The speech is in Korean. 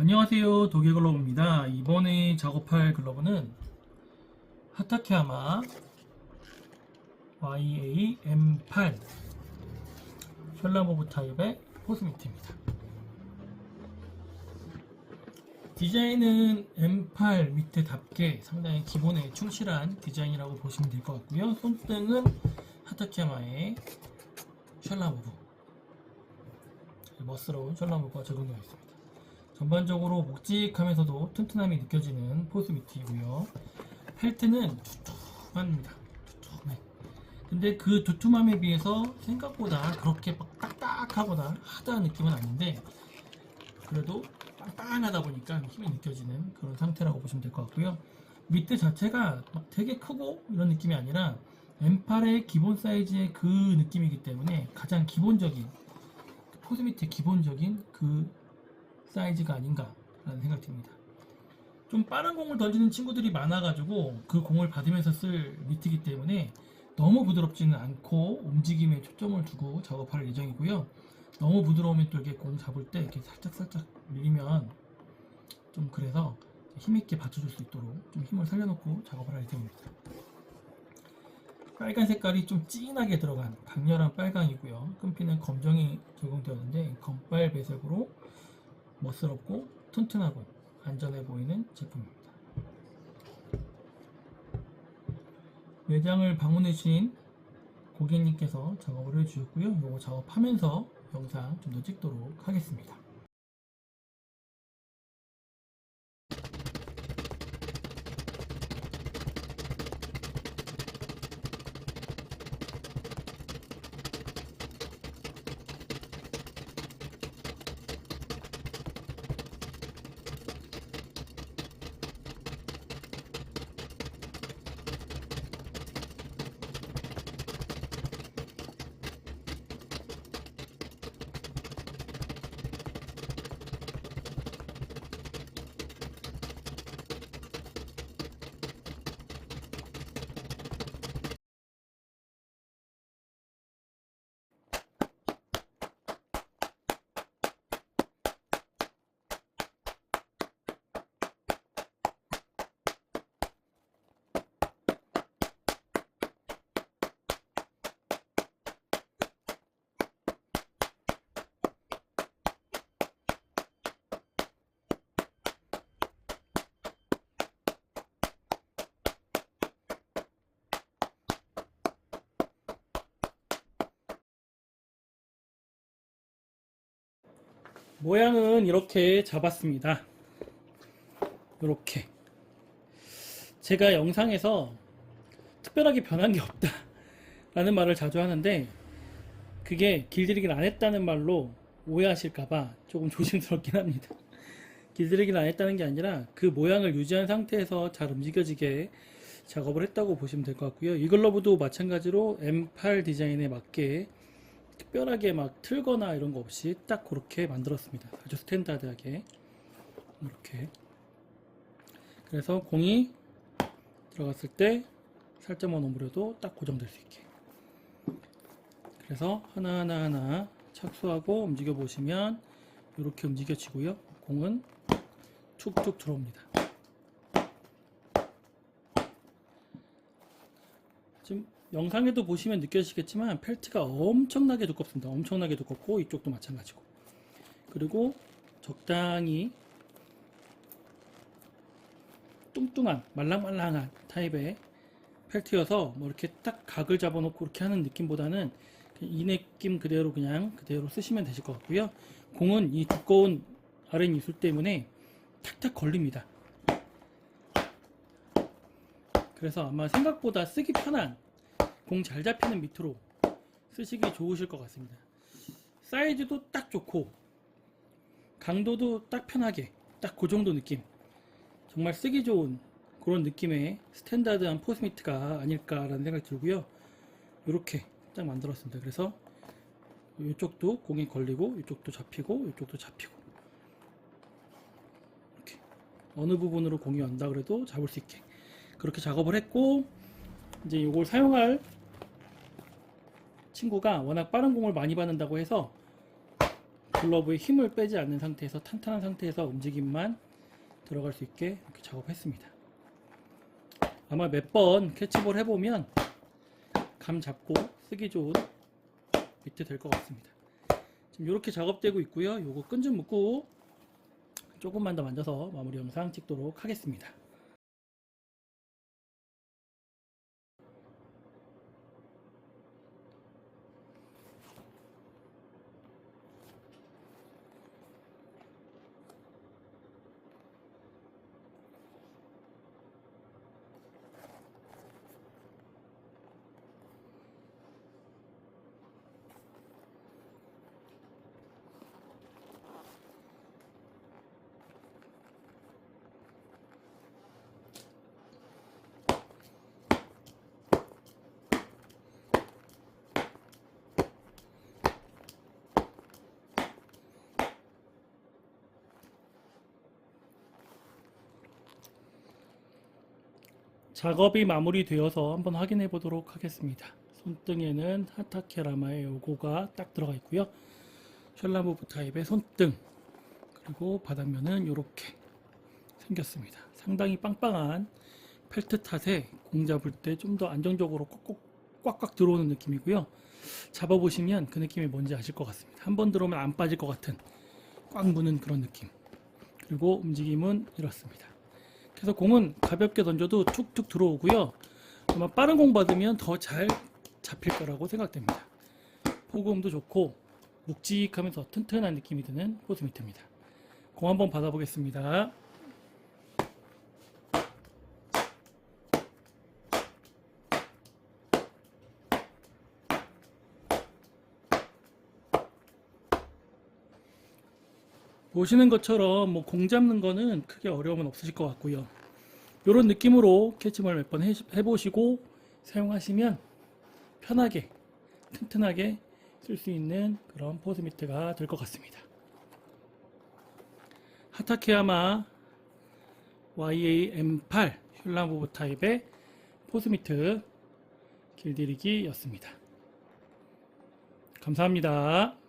안녕하세요. 도개글러브입니다. 이번에 작업할 글러브는 하타케야마 YA-M8 셜라모브 타입의 포스미트입니다. 디자인은 M8 밑에답게 상당히 기본에 충실한 디자인이라고 보시면 될 것 같고요. 손등은 하타케야마의 셜라모브 멋스러운 셜라모브가 적용되어 있습니다 전반적으로 묵직하면서도 튼튼함이 느껴지는 포스 미트이고요. 펠트는 두툼합니다. 두툼해. 근데 그 두툼함에 비해서 생각보다 그렇게 막 딱딱하거나 하다는 느낌은 아닌데 그래도 빵빵하다 보니까 힘이 느껴지는 그런 상태라고 보시면 될 것 같고요. 밑에 자체가 막 되게 크고 이런 느낌이 아니라 M8의 기본 사이즈의 그 느낌이기 때문에 가장 기본적인 포스 미트의 기본적인 그 사이즈가 아닌가라는 생각이 듭니다. 좀 빠른 공을 던지는 친구들이 많아가지고 그 공을 받으면서 쓸 미트이기 때문에 너무 부드럽지는 않고 움직임에 초점을 두고 작업할 예정이고요. 너무 부드러우면 또 이렇게 공 잡을 때 이렇게 살짝 살짝 밀리면 좀 그래서 힘있게 받쳐줄 수 있도록 좀 힘을 살려놓고 작업을 할 예정입니다. 빨간 색깔이 좀 진하게 들어간 강렬한 빨강이고요. 끈피는 검정이 적용되었는데 검빨 배색으로 멋스럽고 튼튼하고 안전해 보이는 제품입니다. 매장을 방문해 주신 고객님께서 작업을 해주셨고요. 이거 작업하면서 영상 좀 더 찍도록 하겠습니다. 모양은 이렇게 잡았습니다. 이렇게. 제가 영상에서 특별하게 변한 게 없다. 라는 말을 자주 하는데, 그게 길들이기를 안 했다는 말로 오해하실까봐 조금 조심스럽긴 합니다. 길들이기를 안 했다는 게 아니라 그 모양을 유지한 상태에서 잘 움직여지게 작업을 했다고 보시면 될 것 같고요. 이 글러브도 마찬가지로 M8 디자인에 맞게 특별하게 막 틀거나 이런 거 없이 딱 그렇게 만들었습니다. 아주 스탠다드하게 이렇게 그래서 공이 들어갔을 때 살짝만 오므려도 딱 고정될 수 있게 그래서 하나하나 하나 착수하고 움직여 보시면 이렇게 움직여지고요. 공은 툭툭 들어옵니다. 지금 영상에도 보시면 느껴지시겠지만 펠트가 엄청나게 두껍습니다. 엄청나게 두껍고 이쪽도 마찬가지고 그리고 적당히 뚱뚱한 말랑말랑한 타입의 펠트여서 뭐 이렇게 딱 각을 잡아놓고 이렇게 하는 느낌보다는 이 느낌 그대로 그냥 그대로 쓰시면 되실 것 같고요. 공은 이 두꺼운 아랫 이술 때문에 탁탁 걸립니다. 그래서 아마 생각보다 쓰기 편한 공 잘 잡히는 밑으로 쓰시기 좋으실 것 같습니다. 사이즈도 딱 좋고 강도도 딱 편하게 딱 그 정도 느낌 정말 쓰기 좋은 그런 느낌의 스탠다드한 포스미트가 아닐까라는 생각이 들고요. 이렇게 딱 만들었습니다. 그래서 이쪽도 공이 걸리고 이쪽도 잡히고 이쪽도 잡히고 이렇게 어느 부분으로 공이 온다 그래도 잡을 수 있게 그렇게 작업을 했고 이제 이걸 사용할 친구가 워낙 빠른 공을 많이 받는다고 해서 글러브에 힘을 빼지 않는 상태에서 탄탄한 상태에서 움직임만 들어갈 수 있게 이렇게 작업했습니다. 아마 몇 번 캐치볼 해보면 감 잡고 쓰기 좋은 미트 될것 같습니다. 지금 이렇게 작업되고 있고요. 요거 끈 좀 묶고 조금만 더 만져서 마무리 영상 찍도록 하겠습니다. 작업이 마무리되어서 한번 확인해 보도록 하겠습니다. 손등에는 하타케라마의 요고가 딱 들어가 있고요. 셜라무브 타입의 손등 그리고 바닥면은 이렇게 생겼습니다. 상당히 빵빵한 펠트 탓에 공 잡을 때 좀 더 안정적으로 꽉꽉 꽉꽉 들어오는 느낌이고요. 잡아보시면 그 느낌이 뭔지 아실 것 같습니다. 한 번 들어오면 안 빠질 것 같은 꽉 무는 그런 느낌. 그리고 움직임은 이렇습니다. 그래서 공은 가볍게 던져도 툭툭 들어오고요. 아마 빠른 공 받으면 더 잘 잡힐 거라고 생각됩니다. 포구음도 좋고 묵직하면서 튼튼한 느낌이 드는 포스미트입니다. 공 한번 받아보겠습니다. 보시는 것처럼 뭐 공 잡는 거는 크게 어려움은 없으실 것 같고요. 이런 느낌으로 캐치볼 몇 번 해보시고 사용하시면 편하게 튼튼하게 쓸 수 있는 그런 포스 미트가 될 것 같습니다. 하타케야마 YA-M8 슐라무브 타입의 포스 미트 길들이기였습니다. 감사합니다.